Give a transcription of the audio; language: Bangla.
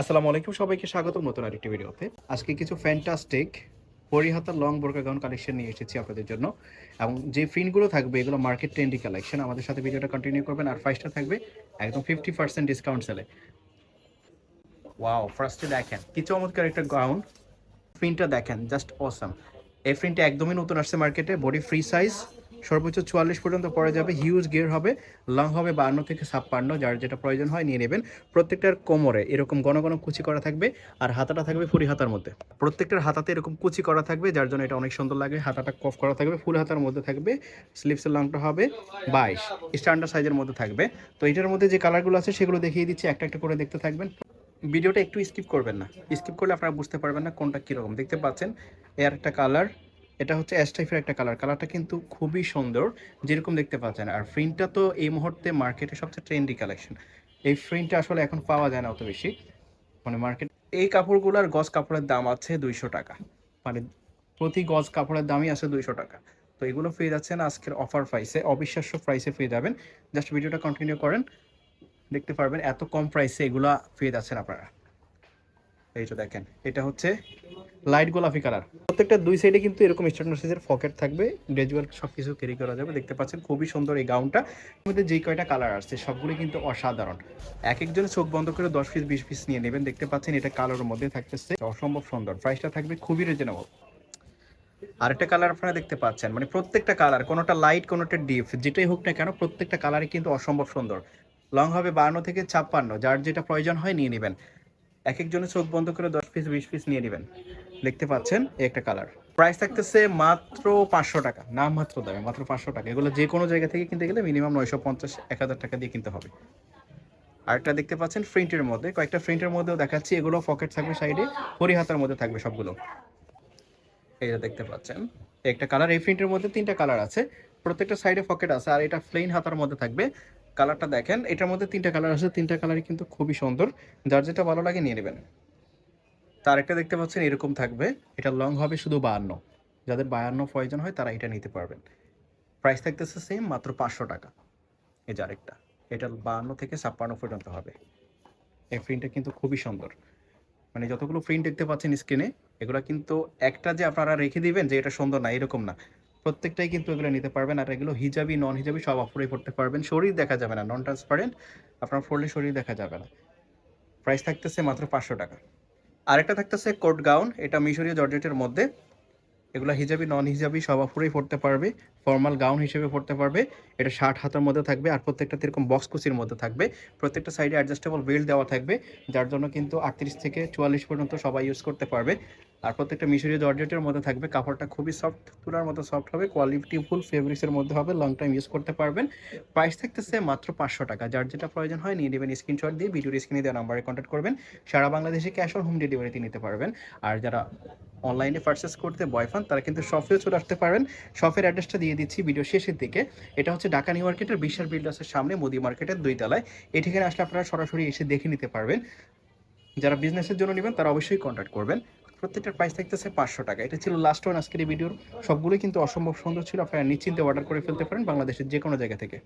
আসসালামু আলাইকুম, সবাইকে স্বাগত নতুন আরেকটি ভিডিওতে। আজকে কিছু ফ্যান্টাস্টিক পরিহাতার লং বোরকা গাউন কালেকশন নিয়ে এসেছি আপনাদের জন্য। এবং যে প্রিন্টগুলো থাকবে, এগুলো মার্কেট ট্রেন্ডি কালেকশন আমাদের সাথে ভিডিওটা কন্টিনিউ করবেন আর ফার্স্টটা থাকবে, একদম ফিফটি পার্সেন্ট ডিসকাউন্ট সেলে ওয়াও ফার্স্টে দেখেন, কি চমৎকার একটা গাউন প্রিন্টটা দেখেন জাস্ট অসাম এই প্রিন্টটা একদমই নতুন আসছে মার্কেটে বডি ফ্রি সাইজ সর্বোচ্চ চুয়াল্লিশ পর্যন্ত পরে যাবে হিউজ গিয়ার হবে লং হবে বান্ন থেকে ছাপ্পান্ন, যার যেটা প্রয়োজন হয় নিয়ে নেবেন। প্রত্যেকটার কোমরে এরকম ঘন ঘন কুচি করা থাকবে আর হাতাটা থাকবে ফুরি হাতার মধ্যে। প্রত্যেকটার হাতাতে এরকম কুচি করা থাকবে, যার জন্য এটা অনেক সুন্দর লাগে। হাতাটা কফ করা থাকবে, ফুল হাতার মধ্যে থাকবে স্লিপসের লংটা হবে বাইশ স্ট্যান্ডার্ড সাইজের মধ্যে থাকবে। তো এটার মধ্যে যে কালারগুলো আছে সেগুলো দেখিয়ে দিচ্ছি, একটা একটা করে দেখতে থাকবেন। ভিডিওটা একটু স্কিপ করবেন না। স্কিপ করলে আপনারা বুঝতে পারবেন না কোনটা কীরকম। দেখতে পাচ্ছেন, এর একটা কালার এটা হচ্ছে অ্যাশ টাইপের একটা কালার কালারটা কিন্তু খুবই সুন্দর, যেরকম দেখতে পাচ্ছেন। আর প্রিন্টটা তো এই মুহূর্তে মার্কেটে সবচেয়ে ট্রেন্ডি কালেকশন এই প্রিন্টটা আসলে এখন পাওয়া যায় না অত বেশি। মানে মার্কেট এই কাপড়গুলোর গজ কাপড়ের দাম আছে দুইশো টাকা। মানে প্রতি গজ কাপড়ের দামই আছে দুইশো টাকা। তো এগুলো পেয়ে যাচ্ছেন আজকের অফার প্রাইসে অবিশ্বাস্য প্রাইসে পেয়ে যাবেন। জাস্ট ভিডিওটা কন্টিনিউ করেন। দেখতে পারবেন এত কম প্রাইসে এগুলা পেয়ে যাচ্ছেন আপনারা। এই তো দেখেন, এটা হচ্ছে লাইট গোলাপি কালার প্রত্যেকটা দুই সাইডে কিন্তু এরকম স্ট্যান্ডার্ড সাইজের থাকবে। গ্রাজুয়াল সব ক্যারি করা যাবে। দেখতে পাচ্ছেন, খুবই সুন্দর এই গাউনটা মধ্যে কয়টা কালার আসছে সবগুলো কিন্তু অসাধারণ। এক চোখ বন্ধ করে দশ পিস বিশ পিস নিয়ে নেবেন। দেখতে পাচ্ছেন, এটা মধ্যে থাকতেছে। অসম্ভব সুন্দর। প্রাইসটা থাকবে খুবই রিজনেবল আরেকটা কালার আপনারা দেখতে পাচ্ছেন মানে প্রত্যেকটা কালার কোনোটা লাইট কোনোটা ডিপ যেটাই হোক না কেন, প্রত্যেকটা কালারই কিন্তু অসম্ভব সুন্দর। লং হবে বান্ন থেকে ছাপ্পান্ন, যার যেটা প্রয়োজন হয় নিয়ে নেবেন। এক একজনের চোখ বন্ধ করে দশ পিস বিশ পিস নিয়ে নেবেন। দেখতে পাচ্ছেন একটা কালার প্রাইস থাকতেছে মাত্র পাঁচশো টাকা নাম মাত্র দামে, মাত্র পাঁচশো টাকা। এগুলো যে কোনো জায়গা থেকে কিনতে গেলে মিনিমাম নয়শো পঞ্চাশ, এক হাজার টাকা দিয়ে কিনতে হবে। আরেকটা দেখতে পাচ্ছেন প্রিন্টের মধ্যে। কয়েকটা প্রিন্টের মধ্যেও দেখাচ্ছি, এগুলো পকেট থাকবে সাইডে হরি হাতার মধ্যে থাকবে সবগুলো। এইটা দেখতে পাচ্ছেন, একটা কালার এই প্রিন্টের মধ্যে তিনটা কালার আছে। প্রত্যেকটা সাইডে পকেট আছে, আর এটা প্লেন হাতার মধ্যে থাকবে। কালারটা দেখেন, এটার মধ্যে তিনটা কালার আছে, তিনটা কালারই কিন্তু খুবই সুন্দর। যার যেটা ভালো লাগে নিয়ে নেবেন। তার একটা দেখতে পাচ্ছেন, এরকম থাকবে। এটা লং হবে শুধু বায়ান্ন। যাদের বায়ান্ন প্রয়োজন হয়, তারা এটা নিতে পারবেন। প্রাইস থাকতেছে সেম মাত্র পাঁচশো টাকা। এই যে আরেকটা, এটা বায়ান্ন থেকে ছাপ্পান্ন পর্যন্ত হবে। এই প্রিন্টটা কিন্তু খুবই সুন্দর। মানে যতগুলো প্রিন্ট দেখতে পাচ্ছেন স্ক্রিনে এগুলো কিন্তু একটা যে আপনারা রেখে দিবেন যে এটা সুন্দর না, এরকম না। প্রত্যেকটাই কিন্তু এগুলো নিতে পারবেন। আর এগুলো হিজাবি নন হিজাবি সব অফারে পড়তে পারবেন। শরীর দেখা যাবে না নন ট্রান্সপারেন্ট আপনার পড়লে শরীর দেখা যাবে না। প্রাইস থাকতেছে মাত্র পাঁচশো টাকা। আরেকটা থাকতেছে কোট গাউন এটা মিশরীয় জর্জেটের মধ্যে। এগুলো হিজাবি নন হিজাবি সব অফারেই পড়তে পারবে। ফর্মাল গাউন হিসেবে পড়তে পারবে। এটা ষাট হাতের মধ্যে থাকবে আর প্রত্যেকটা এরকম বক্স কুচির মধ্যে থাকবে। প্রত্যেকটা সাইডে অ্যাডজাস্টেবল বেল্ট দেওয়া থাকবে, যার জন্য কিন্তু আটত্রিশ থেকে চুয়াল্লিশ পর্যন্ত সবাই ইউজ করতে পারবে। আর প্রত্যেকটা মিশরীয় জর্জেটের মধ্যে থাকবে। কাপড়টা খুবই সফট তুলার মতো সফট হবে কোয়ালিটি ফুল ফেব্রিক্সের মধ্যে হবে লং টাইম ইউজ করতে পারবেন। প্রাইস থাকতেছে মাত্র পাঁচশো টাকা। যার যেটা প্রয়োজন হয় নিয়ে নেবেন স্ক্রিনশট দিয়ে ভিডিওর স্ক্রিনে দেওয়া নাম্বারে কন্ট্যাক্ট করবেন। সারা বাংলাদেশে ক্যাশ অন হোম ডেলিভারিতে নিতে পারবেন। আর যারা অনলাইনে পারচেস করতে বয় পান তারা কিন্তু শপেও চলে আসতে পারবেন শপের অ্যাড্রেসটা দিয়ে দিচ্ছি ভিডিও শেষের দিকে। এটা হচ্ছে ঢাকা নিউ মার্কেটের বিশাল বিল্ডার্সের সামনে, মোদি মার্কেটের দুই তলায় এই আসলে আপনারা সরাসরি এসে দেখে নিতে পারবেন। যারা বিজনেসের জন্য নেবেন, তারা অবশ্যই কন্ট্যাক্ট করবেন। প্রত্যেকটার প্রাইস থাকতেছে পাঁচশো টাকা। এটা ছিল লাস্ট ওয়ান আজকের এই ভিডিওর সবগুলোই কিন্তু অসম্ভব সুন্দর ছিল। আপনারা নিশ্চিন্তে অর্ডার করে ফেলতে পারেন বাংলাদেশের যে কোনো জায়গা থেকে।